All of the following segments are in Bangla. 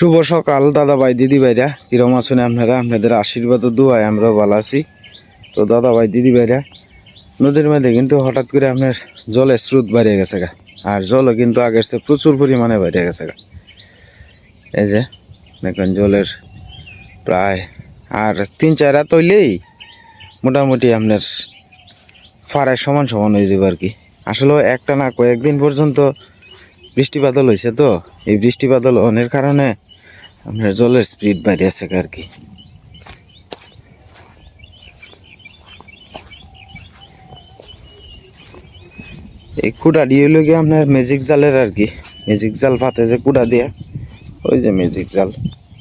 শুভ সকাল দাদা ভাই দিদি ভাইরা কিরম আছেন আপনারা? আপনাদের আশীর্বাদ ও দুয়ায় আমরা ভালো আছি। তো দাদা ভাই দিদি ভাইরা নদীর মধ্যে কিন্তু হঠাৎ করে আপনার জলের স্রোত বাড়িয়ে গেছে গা। আর জলও কিন্তু আগের চেয়ে প্রচুর পরিমাণে বেড়ে গেছে গা। এই যে, দেখেন জলের প্রায় আর তিন, চার রাত হইলেই মোটামুটি আপনার ফাড়ায় সমান সমান হয়ে যাবে আর কি। আসলে একটা না, কয়েকদিন পর্যন্ত বৃষ্টিপাতল হয়েছে তো। এই বৃষ্টিপাতল অনের কারণে আপনার জলের স্পিড বাড়িয়েছে আর কি? এই কুড়া দিয়ে হলো আপনার ম্যাজিক জালের আর কি। ম্যাজিক জাল পাতে যে কুড়া দিয়ে, ওই যে ম্যাজিক জাল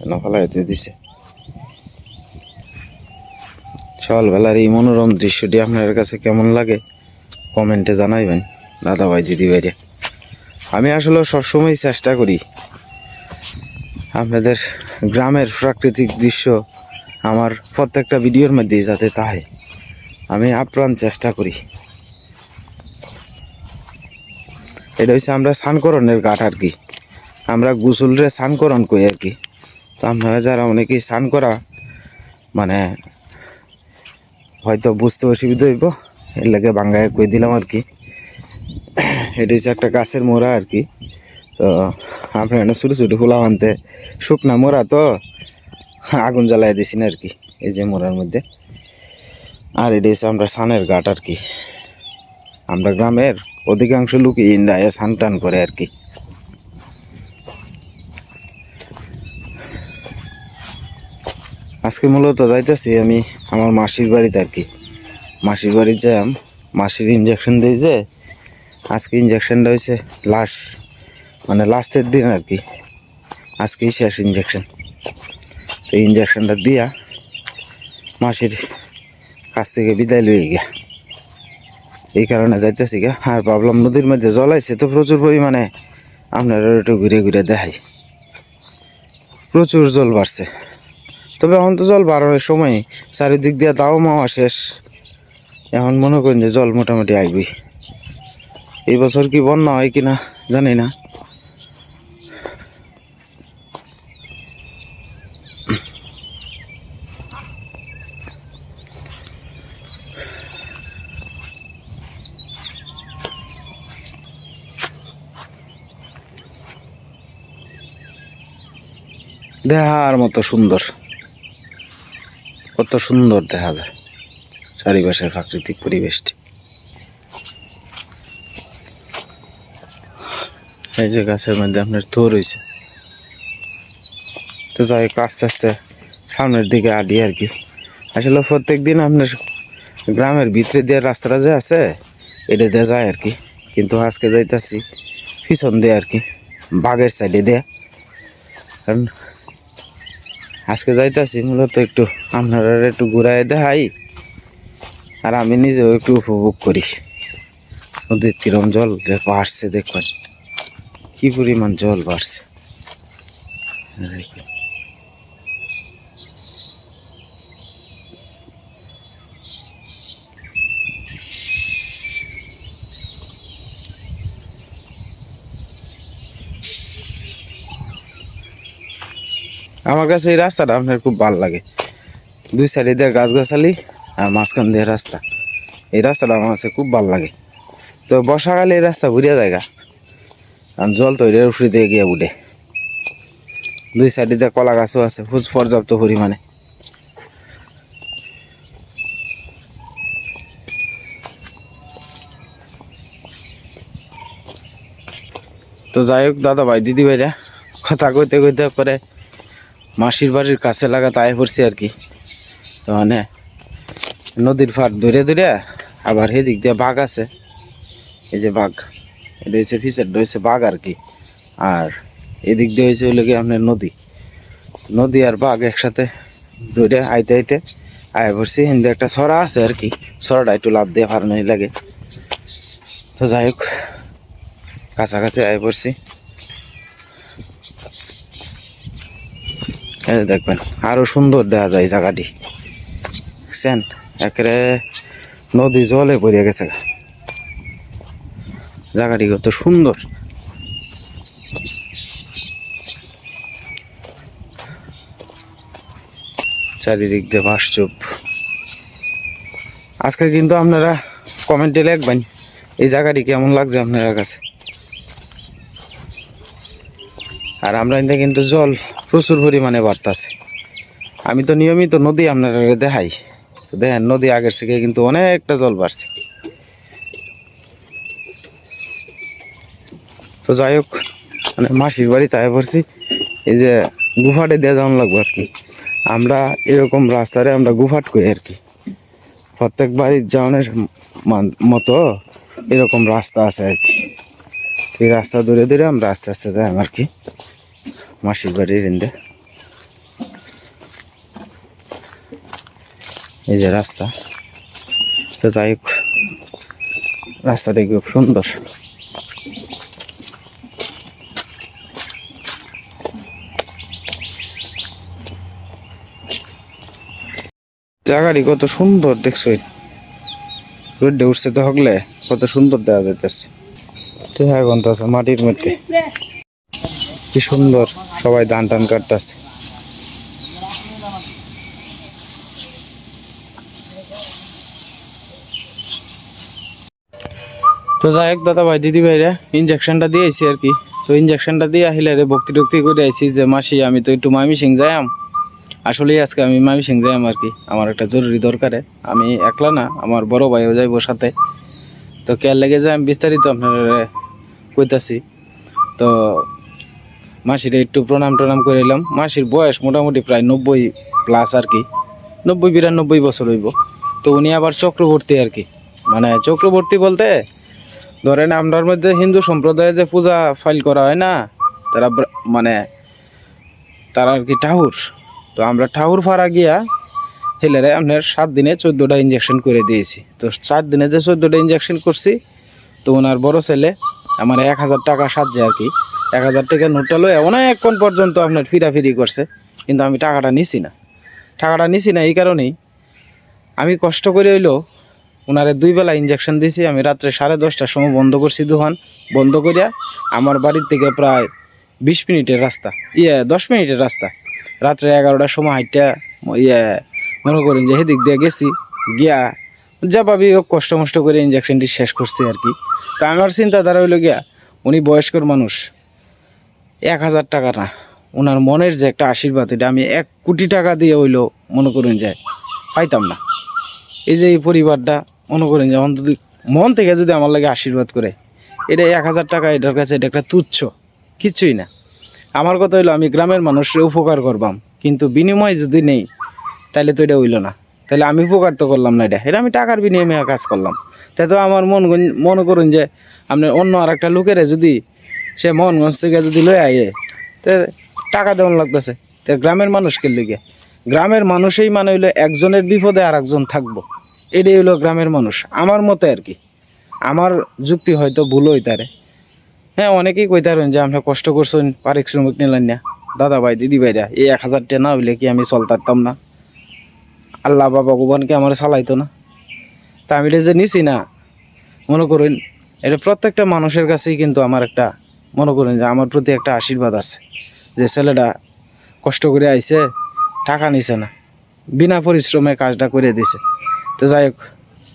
এনে ফেলাইতে দিছে। সকালবেলার এই মনোরম দৃশ্যটি আপনার কাছে কেমন লাগে কমেন্টে জানাইবেন দাদা ভাই দিদি ভাইরে আমি আসলে সবসময় চেষ্টা করি আপনাদের গ্রামের প্রাকৃতিক দৃশ্য আমার প্রত্যেকটা ভিডিওর মধ্যে যাতে তাই আমি আপ্রাণ চেষ্টা করি। এটা হচ্ছে আমরা স্নানকরণের ঘাট আর কি। আমরা গুসলরে স্নানকরণ করি আর কি। তো আপনারা যারা অনেকেই স্নান করা মানে হয়তো বুঝতে অসুবিধা হইব, এর লাগে বাঙ্গায় কই দিলাম আর কি। এটা হচ্ছে একটা গাছের মোড়া আর কি। তো, আপনার এখানে ছোটো ছোটো ফুলা আনতে, শুকনা মোড়া তো, আগুন জ্বালাই দিছি না আর কি, এই যে মোড়ার মধ্যে। আর এটা হচ্ছে আমরা সানের ঘাট আর কি। আমরা গ্রামের অধিকাংশ লোকই ইন্দায় সান টান করে আর কি। আজকে মূলত যাইতেছি আমি আমার মাসির বাড়িতে আর কি। মাসির বাড়ি যাই মাসির ইঞ্জেকশন দিয়েছে, আজকে ইঞ্জেকশনটা হয়েছে লাস্ট মানে লাস্টের দিন আর কি। আজকেই শেষ ইঞ্জেকশন তো ইঞ্জেকশনটা দিয়া মাসির কাছ থেকে বিদায় লইয়ে গিয়া। এই কারণে যাইতেছি গা আর ভাবলাম নদীর মধ্যে জল আইছে তো প্রচুর পরিমাণে আপনারা একটু ঘুরে ঘুরে দেখাই। প্রচুর জল বাড়ছে। তবে এখন তো জল বাড়ানোর সময় চারিদিক দিয়ে দাও মাওয়া শেষ। এখন মনে করেন যে জল মোটামুটি আইবই। এই বছর কি বন্যা হয় কিনা জানি না। দেখার মতো সুন্দর। কত সুন্দর দেখা যায় চারিপাশের প্রাকৃতিক পরিবেশটি। এই যে গাছের মধ্যে আপনার থোর হয়েছে তো যাই আস্তে আস্তে সামনের দিকে আডি আর কি। আসলে প্রত্যেক দিন আপনার গ্রামের ভিতরে দিয়ে রাস্তাটা যে আছে, এটা দিয়ে যায় আর কি। কিন্তু আজকে যাইতাছি পিছন দিয়ে আর কি, বাঘের সাইডে দিয়ে। কারণ আজকে যাইতেছি মূলত একটু আপনারা একটু ঘুরাই দেখাই। আর আমি নিজেও একটু উপভোগ করি। নদীর কিরম জল বাড়ছে দেখবেন কি পরিমাণ জল বাড়ছে। আমার কাছে এই রাস্তাটা আপনার খুব ভালো লাগে। দুই সাইডে দিয়ে গাছগাছালি আর মাঝখান দিয়ে রাস্তা। এই রাস্তাটা আমার কাছে খুব ভালো লাগে। তো বর্ষাকালে এই রাস্তা ঘুরিয়া জায়গা আর জল তো এর উফরে দিয়ে গিয়ে উঠে। দুই সাইডে দিয়ে কলা গাছও আছে, খুব পর্যাপ্ত পরিমাণে। তো যাই হোক দাদা ভাই দিদি ভাইরা কথা কইতে কইতে পরে মাসির বাড়ির কাছে লাগাতে তাই পড়ছি আর কি। তো মানে নদীর ফাট ধরে ধরে আবার সেদিক দিয়ে বাঘ আছে। এই যে বাঘ, এটা হচ্ছে ফিসের হচ্ছে বাঘ আর কি। আর এদিক দিয়ে হয়েছে হলো কি আপনার নদী। নদী আর বাঘ একসাথে ধরে আইতে আইতে আয় পড়ছি, হিন্দু একটা সরা আছে আর কি। সরাটা একটু লাভ দিয়ে ফারানোই লাগে। তো যাই হোক, কাছাকাছি আয় পড়ছি। এই দেখবেন, আরও সুন্দর দেখা যায় জায়গাটি। সেন একরে নদী জলে পড়িয়া গেছে। জায়গাটি কত সুন্দর। চারিদিক দিয়ে বাস চুপ আজকে কিন্তু আপনারা কমেন্টে লিখবেন, এই জায়গাটি কেমন লাগছে আপনার কাছে? আর আমরা কিন্তু জল প্রচুর পরিমাণে বাড়তেছে। আমি তো নিয়মিত নদী আপনারা দেখাই। দেখেন, নদী আগের থেকে কিন্তু অনেকটা জল বাড়ছে। তো যাই হোক মানে মাসির বাড়ি তাই পড়ছি। এই যে গুফাটে দিয়ে যাওয়া লাগবে আর কি। আমরা এরকম রাস্তারে আমরা গুফাট করি আর কি। প্রত্যেক বাড়ির যাওয়ানোর মতো এরকম রাস্তা আছে আর কি। এই রাস্তা দূরে দূরে আমরা আস্তে আস্তে যাই আর কি? মাসির বাড়ির ইন্দে এই যে রাস্তা। তো যাই হোক, রাস্তাটা খুব সুন্দর। জায়গাটি কত সুন্দর দেখছ রোডে উঠছে তো হগলে, কত সুন্দর দেখা যাইতেছে। তো হ্যাঁ আছে, মাটির মধ্যে। কি সুন্দর সবাই ধান টান কাটতেছে। তো যাই হোক দাদা ভাই, দিদি ভাইরা ইঞ্জেকশনটা দিয়েছি আর কি। তো ইঞ্জেকশনটা দিয়ে আহিলে রে, ভক্তি টক্তি করে আইসি যে, মাসি, আমি তো একটু মামি সিং যাইম আসলে আজকে আমি মামি সিং যাইম আর কি। আমার একটা জরুরি দরকারে। আমি একলা না, আমার বড় ভাইও যাইব সাথে। তো কেয়ার লেগে যাই আমি বিস্তারিত আপনার কইতাছি। তো মাসির একটু প্রণাম টনাম করে এলাম মাসির বয়স মোটামুটি প্রায় নব্বই প্লাস আর কি। নব্বই, বিরানব্বই বছর হইব। তো উনি আবার চক্রবর্তী আর কি। মানে চক্রবর্তী বলতে, ধরেন আপনার মধ্যে হিন্দু সম্প্রদায়ে যে পূজা ফাইল করা হয় না, তারা মানে তারা আর কি ঠাকুর। তো আমরা ঠাহুর ফাড়া গিয়া ছেলেরা আপনার সাত দিনে চোদ্দোটা ইঞ্জেকশন করে দিয়েছি। তো সাত দিনে যে চোদ্দোটা ইঞ্জেকশন করছি, তো ওনার বড় ছেলে আমার এক হাজার টাকা সাহায্যে আর কি। এক হাজার টাকা নোটটা লয়ে অনেকক্ষণ পর্যন্ত আপনার ফিরাফিরি করছে, কিন্তু আমি টাকাটা নিছি না। টাকাটা নিছি না এই কারণেই আমি কষ্ট করে হইল ওনারে দুই বেলা ইঞ্জেকশন দিয়েছি আমি রাত্রে সাড়ে দশটার সময় বন্ধ করছি দোকান বন্ধ করিয়া আমার বাড়ির থেকে প্রায় বিশ মিনিটের রাস্তা ইয়ে দশ মিনিটের রাস্তা। রাত্রে এগারোটার সময় হাইটটা ইয়ে মনে করেন যে সেদিক দিয়ে গেছি, গিয়া যা পাবি হোক, কষ্ট মষ্ট করে ইঞ্জেকশনটি শেষ করছে আর কি। তো আমার চিন্তাধারা হইল গিয়া, উনি বয়স্কর মানুষ, এক হাজার টাকা না ওনার মনের যে একটা আশীর্বাদ, এটা আমি এক কোটি টাকা দিয়ে হইল মনে করুন যায় পাইতাম না। এই যে এই পরিবারটা, মনে করেন যে অন্তত মন থেকে যদি আমার লাগে আশীর্বাদ করে, এটা এক হাজার টাকা, এটার কাছে এটা একটা তুচ্ছ, কিচ্ছুই না। আমার কথা হইল, আমি গ্রামের মানুষের উপকার করবাম, কিন্তু বিনিময় যদি নেই তাহলে তো এটা হইল না। তাহলে আমি উপকার তো করলাম না এটা। এটা আমি টাকার বিনিময়ে কাজ করলাম। তাই তো আমার মন মনে করুন যে আপনি অন্য আর একটা লোকেরে যদি সে মোহনগঞ্জ থেকে যদি লয়ে আয়ে, তো টাকা দেওয়ান লাগতেছে। তো গ্রামের মানুষকে লিগে। গ্রামের মানুষই মানে হইল একজনের বিপদে আর একজন থাকব। এটাই হলো গ্রামের মানুষ। আমার মতে আর কি। আমার যুক্তি হয়তো ভুল হইতারে হ্যাঁ অনেকেই কই কইতারেন যে আমরা কষ্ট করছেন, পারিশ্রমিক নিলেন না। দাদা ভাই, দিদি ভাইরা, এই এক হাজার টাকা না হইলে কি আমি চলতারতাম না? আল্লাহ বাবা ভগবানকে আমার চালাইতো না। তা আমি এটা যে নিছি না, মনে করুন, এটা প্রত্যেকটা মানুষের কাছেই কিন্তু আমার একটা, মনে করেন যে আমার প্রতি একটা আশীর্বাদ আছে, যে ছেলেটা কষ্ট করে আইছে, টাকা নিছে না, বিনা পরিশ্রমে কাজটা করে দিছে। তো যাই হোক,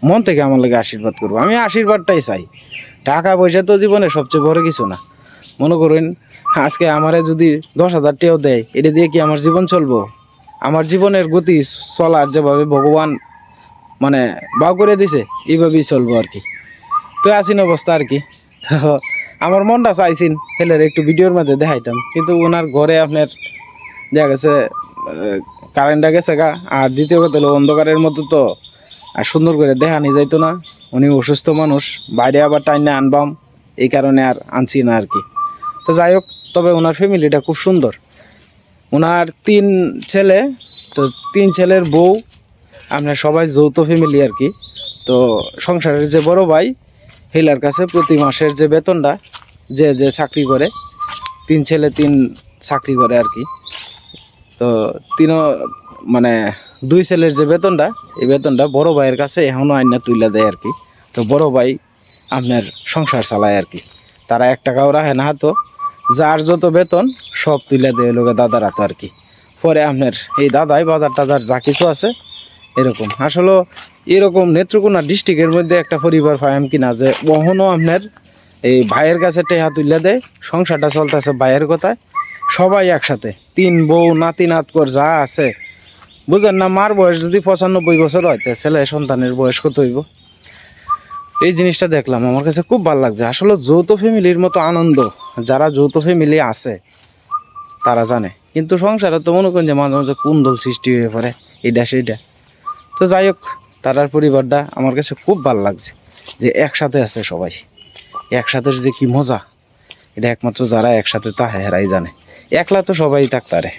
মন থেকে আমার লাগে আশীর্বাদ করব। আমি আশীর্বাদটাই চাই। টাকা পয়সা তো জীবনে সবচেয়ে বড় কিছু না। মনে করুন, আজকে আমারে যদি দশ হাজার টাকাও দেয়, এটা দিয়ে কি আমার জীবন চলবো? আমার জীবনের গতি চলার যেভাবে ভগবান মানে বাউ করে দিছে, এইভাবেই চলবো আর কি। তো আসিন অবস্থা আর কি। তো আমার মনটা চাইছেন, হেলের একটু ভিডিওর মধ্যে দেখাইতাম। কিন্তু ওনার ঘরে আপনার দেখা গেছে কারেন্টটা গেছে গা। আর দ্বিতীয় কথা হলো, অন্ধকারের মতো তো আর সুন্দর করে দেখানি যাইতো না। উনি অসুস্থ মানুষ, বাইরে আবার টাইনে আনবাম, এই কারণে আর আনছি না আর কি। তো যাই হোক, তবে ওনার ফ্যামিলিটা খুব সুন্দর। ওনার তিন ছেলে, তো তিন ছেলের বউ, আমরা সবাই যৌথ ফ্যামিলি আর কি। তো সংসারের যে বড় ভাই, হিলার কাছে প্রতি মাসের যে বেতনটা, যে যে চাকরি করে, তিন ছেলে, তিন চাকরি করে আর কি। তো তিনও মানে দুই ছেলের যে বেতনটা, এই বেতনটা বড় ভাইয়ের কাছে এখনও আইনা তুইলা দেয় আর কি। তো বড় ভাই আপনার সংসার চালায় আর কি। তারা এক টাকাও রাখে না তো, যার যত বেতন সব তুলে দেয় লোকে দাদার হাতে আর কি। পরে আপনার এই দাদাই বাজার টাজার যা কিছু আছে, এরকম। আসলে এরকম নেত্রকোনা ডিস্ট্রিক্টের মধ্যে একটা পরিবার পাইম কিনা যে বহনও আপনার এই ভাইয়ের কাছে টেহা তুলে দেয়, সংসারটা চলতেছে ভাইয়ের কথায়। সবাই একসাথে, তিন বউ, নাতি, নাতকর যা আছে। বুঝেন না, মার বয়স যদি পঁচানব্বই বছর হয়, তা ছেলে সন্তানের বয়স কত হইব? এই জিনিসটা দেখলাম, আমার কাছে খুব ভালো লাগছে। আসলে যৌথ ফ্যামিলির মতো আনন্দ, যারা যৌথ ফ্যামিলি আছে তারা জানে। কিন্তু সংসারে তো মনে করেন যে মাঝে মাঝে কুন্দল সৃষ্টি হয়ে পড়ে এইটা সেইটা তো যাই হোক, তারার পরিবারটা আমার কাছে খুব ভালো লাগছে যে একসাথে আছে সবাই। একসাথে যে কি মজা, এটা একমাত্র যারা একসাথে তা হেরাই জানে। একলা তো সবাই থাকতারে,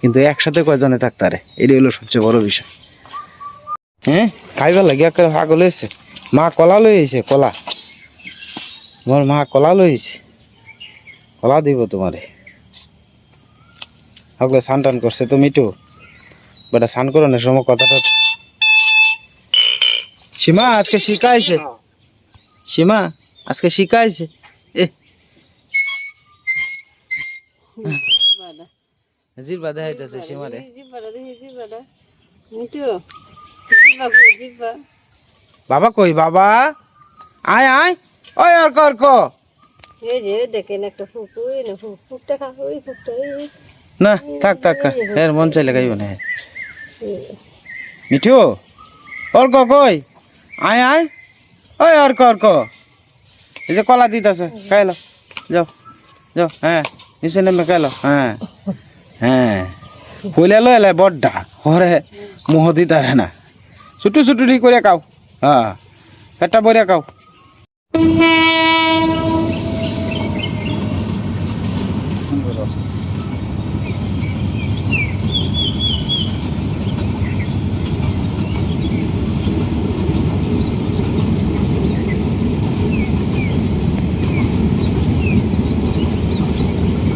কিন্তু একসাথে কয়জনে থাকতারে, এটাই হলো সবচেয়ে বড় বিষয়। হ্যাঁ খাইবার লাগে একেবারে পাগল হয়েছে। মা কলা লই আইছে, কলা। তোমার মা কলা লই আইছে। কলা দিব তোমারে। সকলে স্নান টান করছে তো মিটু? বেটা স্নান করানোর সময় কথাটা সীমা আজকে শিখাইছে সীমা আজকে শিখাইছে এ। জিরবা দেখাইতেছে সীমারে। বাবা কই বাবা? আয় আয়। ওই আর কর ক দেখেন একটা ফুকুই না ফুকটা খা ওই ফুকটা না, থাক থাক। এর মন চাইলে গাইব না। মিঠু ওর ক কই? আয় আয়। ওই আর কর ক এই যে কলা দিতেছে খাইলো যাও যাও হ্যাঁ নিচে নেমে খাইলো হ্যাঁ হ্যাঁ। হইলে লো এলে বড্ডা। হরে মোহ দিতারে না। ছুটু ছুটু করে খাও। হ্যাঁ পেটটা বইরা খাও।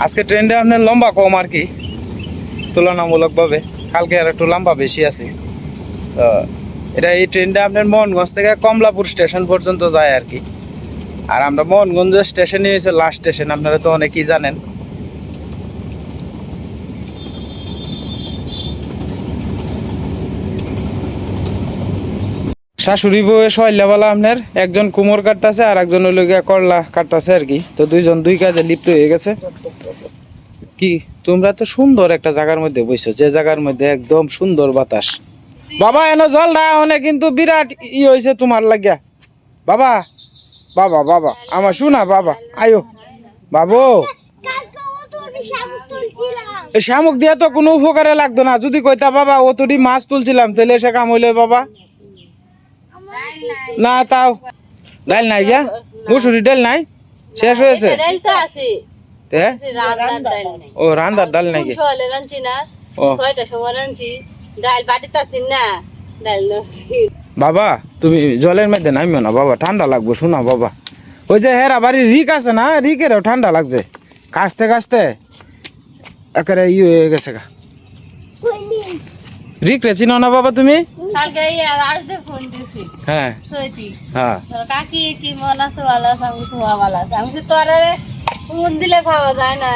আজকে ট্রেনটা আপনার লম্বা কম আর কি। তুলনামূলকভাবে। কালকে আর একটু লম্বা বেশি আছে। তো এটা এই ট্রেনটা আপনার মোহনগঞ্জ থেকে কমলাপুর স্টেশন পর্যন্ত যায় আর কি। আর আমরা মোহনগঞ্জ স্টেশনে হয়েছে লাস্ট স্টেশন আপনারা তো অনেকেই জানেন। শাশুড়ি বউয়ে সয়লাবেলা আপনার? একজন কুমোর কাটতেছে আর একজন হইল গিয়া করলা কাটতেছে আর কি। তো দুইজন দুই কাজে লিপ্ত হয়ে গেছে। কি, তোমরা তো সুন্দর একটা জায়গার মধ্যে বইছো, যে জায়গার মধ্যে একদম সুন্দর বাতাস। বাবা, এনো জল না অনেক কিন্তু বিরাট ই হয়েছে তোমার লাগিয়া। বাবা বাবা বাবা, আমার শোনা, বাবা, আয়ো। বাবু শামুক দিয়ে তো কোনো উপকারে লাগতো না। যদি কইতা, বাবা ও তুই মাছ তুলছিলাম তাহলে সে কাম হইলে বাবা। না তাও। ডাল নাই গিয়া? মুসুরি ডাল নাই? শেষ হয়েছে? ডাল তো আছে। তে? রান্নার ডাল নেই। ও রান্দার ডাল নাকি সকালে ও। ছয়টার সময় রাঁধছি ডাল বাটিতে আছি না ডাল বাবা তুমি জলের মধ্যে নামিও না বাবা ঠান্ডা লাগবে শোনা বাবা। ওই যে হেরা বাড়ির রিক আছে না রিকেরও ঠান্ডা লাগছে। কাশতে কাশতে একেবারে ই হয়ে গেছে গা। রিক রে চিনো না বাবা তুমি? কালকে এই আজকে ফোন দিছি হ্যাঁ। হ্যাঁ। কাকি কি মন আছে ভালো আছে আমি তোমার ভালো আছে। আমি তোর ফোন দিলে খাওয়া যায় না।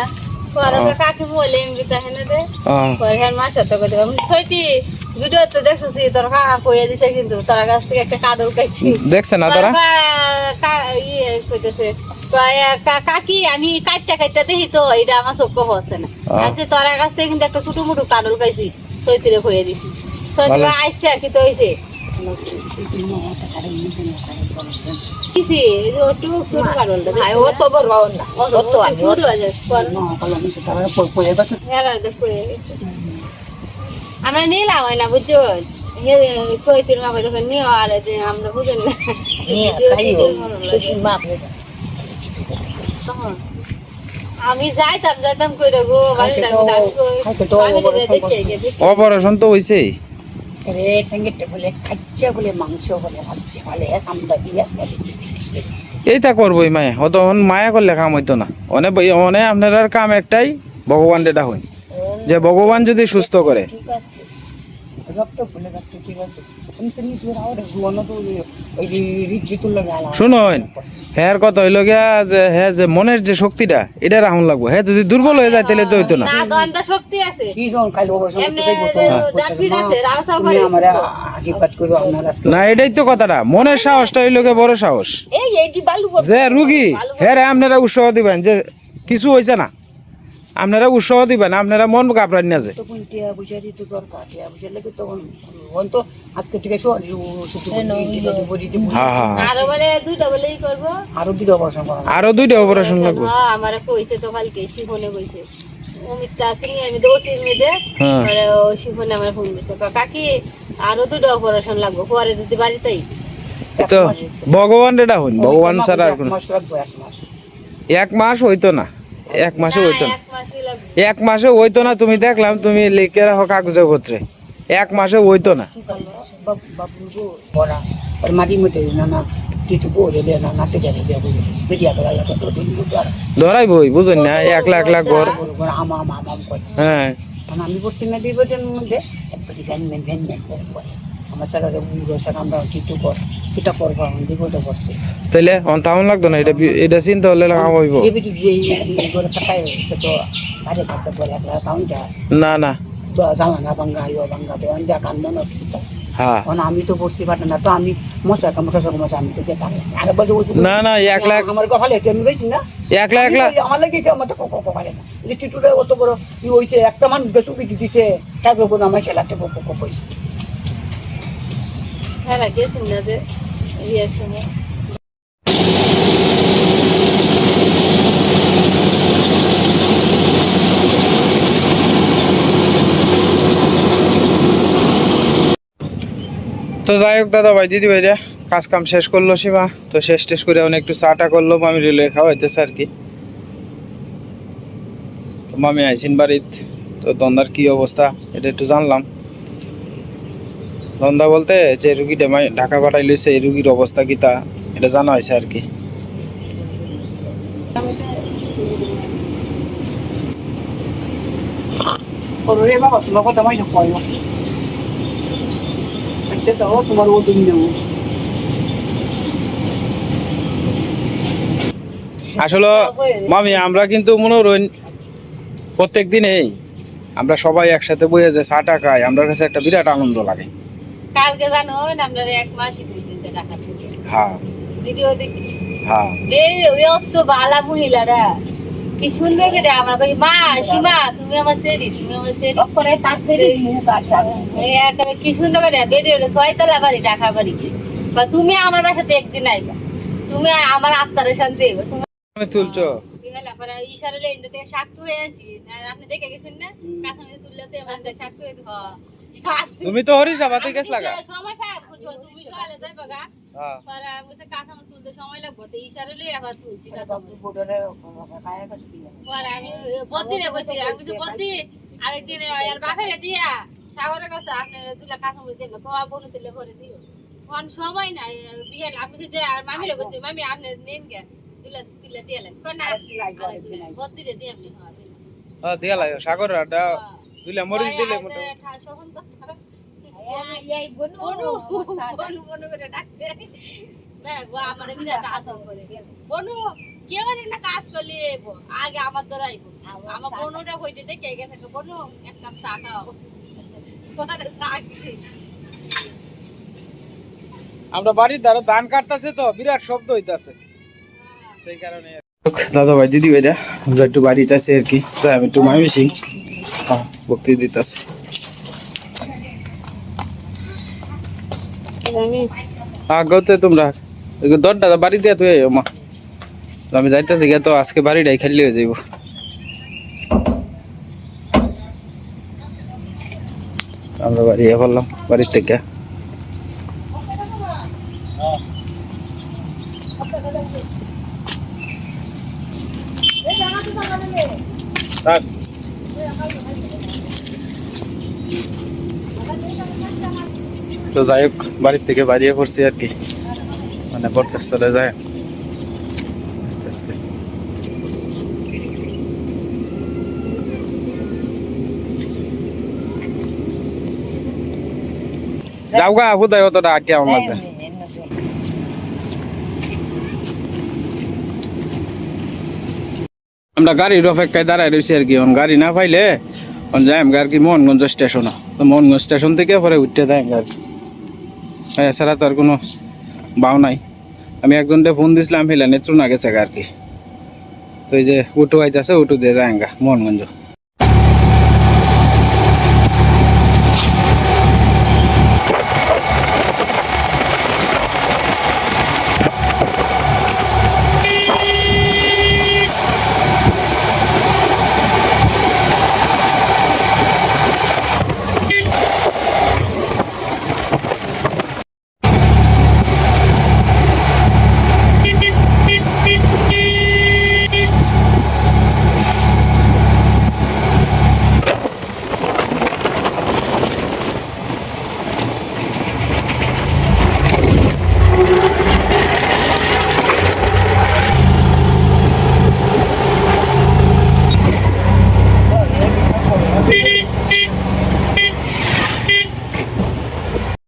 কাকি বলে এমনি তাই না রে। ও, পয়সার মাস তো কত আমি সইতি ভিডিও তো দেখছি তোর কাকা কইয়া দিছে কিন্তু তোর কাছ থেকে একটা কাদল খাইছি দেখছে না তারা ইয়ে কইতেছে কাকি আমি কাটটা কাটটা দেখি তো এটা আমার চোখ হচ্ছে না। আসে তোর কাছ থেকে কিন্তু একটা ছোট মোটো কাদল খাইছি সৈতিরে কইয়া দিছি। সৈতি ভালো। আচ্ছা কি তো গেছে। আমরা নিলাম হয় না বুঝছ? সৈতির মাপে যখন নিও আর যে আমরা বুঝেন না অপারেশন তো হয়েছে এইটা করব মায়ে। অত অন মায়া করলে কাম হইতো না। অনেক অনেক আপনার কাম একটাই ভগবান যেটা হয়। যে ভগবান যদি সুস্থ করে। ঠিক আছে? শুনুন হ্যার কথা হইল গিয়া যে হ্যাঁ যে মনের যে শক্তিটা এটা রাখুন লাগবো। হ্যাঁ যদি দুর্বল হয়ে যায় তাহলে তো হইতো না। না শক্তি আছে। এটাই তো কথাটা। মনের সাহসটা হইল গিয়া বড় সাহস। এই এইটি বালু যে রুগী হ্যাঁ আপনারা উৎসাহ দিবেন যে কিছু হয়েছে না। আপনারা উৎসাহ দিবেন আপনারা মন কাপড়ান না যে। হন হ্যাঁ হ্যাঁ। আরও বলে দুইটা অপারেশন লাগবে। হ্যাঁ ভগবান এটা হইন ভগবান ছাড়া আর এক মাস হইতো না। এক মাসে হইতো না। এক মাসই লাগবে। এক মাসে হইতো না তুমি দেখলাম তুমি লিখে রাখো কাগজে পত্রে এক মাসে হইতো না। ধরাই বই বুঝেন না একলা একলা ঘর। আমা আমা আমাম করে। হ্যাঁ। আমি করছি না বিপদের মধ্যে আমার স্যার আমরা কিছু কিটা করব আমি বিপদে পড়ছি তাইলে অন তাহলে লাগতো না এটা এটা চিন্তা হলে লাগাম হইব এবিটি যে করে থাকায় সে তো বাইরে থাকতে বলে একটা কাউন্টার না না তো জানা ভাঙ্গা ইয়ে ভাঙ্গা তো যা কান্দন হ্যাঁ আমি তো পড়ছি পারে না তো আমি মশা কামড়া সব মশা আমি তো যেতাম আরে বলতে বলছি না না একলা এক- আমার কথা লেগেছে আমি রয়েছি না একলা একলা আমার লাগে কি আমার তো পারে না লিচিটুটা অত বড় ই হইছে একটা মানুষকে চুপি দিতেছে তারপর আমার ছেলেটা কইছে হ্যাঁ গেছেন না যে ইয়ের তো যাই হোক দাদা ভাই, দিদি ভাইরা কাজ কাম শেষ করল সীমা। তো শেষ টেস করে অনেক একটু চাটা করল, মামি রেলে খাওয়াইতেছে আর কি। তো মামি আইসিন বাড়িত। তো দন্দার কি অবস্থা, এটা একটু জানলাম। দন্দা বলতে যে রুগীটা ঢাকা পাঠাই লইছে, এই রুগীর অবস্থা কি তা, এটা জানা হয়েছে আর কি। আসলে, মামি, আমরা কিন্তু মনে করেন প্রত্যেক দিনেই আমরা সবাই একসাথে বইয়ে যে চাটা খাই আমার কাছে একটা বিরাট আনন্দ লাগে। কালকে জানো আপনার এক ঢাকা থেকে। হ্যাঁ। ভিডিও দেখি হ্যাঁ। এই ওই অত বালা মহিলারা। কি সুন্দর করে আমার কই মা সীমা তুমি আমার সেরি তুমি আমার সেরি করে তার সেরে এই একেবারে কি সুন্দর করে বেরিয়ে হলো ছয়তলা বাড়ি বাড়ি বা তুমি আমার বাসাতে একদিন আইবা। তুমি আমার আত্মারে শান্তি হইবা। তুমি তুলছো? ইশারা লেন থেকে হয়ে আছি। আপনি দেখে গেছেন না? তুললে তো আমার হ্যাঁ। তুমি তো হরিশ আবাতে গেছ লাগা? সময় বুঝছ তুমি সকালে যাই বাগা। হ্যাঁ। পরে আমি বলছি কাঁচামা তুলতে সময় লাগবে। তো ইশারা লেই আবার তুলছি গোডরে কাছে আমি বদ্দি রে কইছি আমি কিছু বদ্দি আরেকদিন আর বাপেরে দিয়া সাগরের কাছে আপনি দুলা বলে করে দিও। কোন সময় নাই বিয়ে আমি কিছু দে আর মামিরে কইছি মামি আপনি নেন গে দিলে দিলে দিলে কোন না বদ্দি রে দিয়ে আপনি হ্যাঁ দিলে। হ্যাঁ দিয়া লাগে। সাগর আড্ডা দিলে মরিচ দিলে মোটা আগে আমার দ্বারা আমার বোনটা হইতে দেখে গেছে বোনু এক কাপ চা খাও। কোথায় চা খেয়ে। আমরা বাড়ির দ্বারা ধান কাটতেছে তো বিরাট শব্দ হইতাছে। সেই কারণে দাদা ভাই দিদি ভাইরা আমরা একটু বাড়িতে আছি আর কি। আমি একটু মামি সিং ভক্তি দিতেছি আমি আগতে তোমরা দরটা বাড়ি দিয়া তুই আইও মা তো আমি যাইতেছি গে তো আজকে বাড়িটাই খালি হয়ে যাইব আমরা বাড়ি ইয়ে করলাম বাড়ির থেকে থাক। তো যাই হোক বাড়ির থেকে বাড়িয়ে পড়ছি আর কি। মানে বটগাছ চলে যায়। আস্তে আস্তে। যাও গা অতটা আটটি আমার মাঝে আমরা গাড়ির অপেক্ষায় দাঁড়ায় রয়েছি আর কি। গাড়ি না পাইলে যাই আর কি মোহনগঞ্জ স্টেশনে। মোহনগঞ্জ স্টেশন থেকে পরে উঠতে যাই আর কি। এছাড়া তো আর কোনো বাউ নাই। আমি একজনটা ফোন দিছিলাম নেত্র না গেছে আর কি। তো এই যে উঠু আইতেছে উটু দিয়ে যায় মোহনগঞ্জ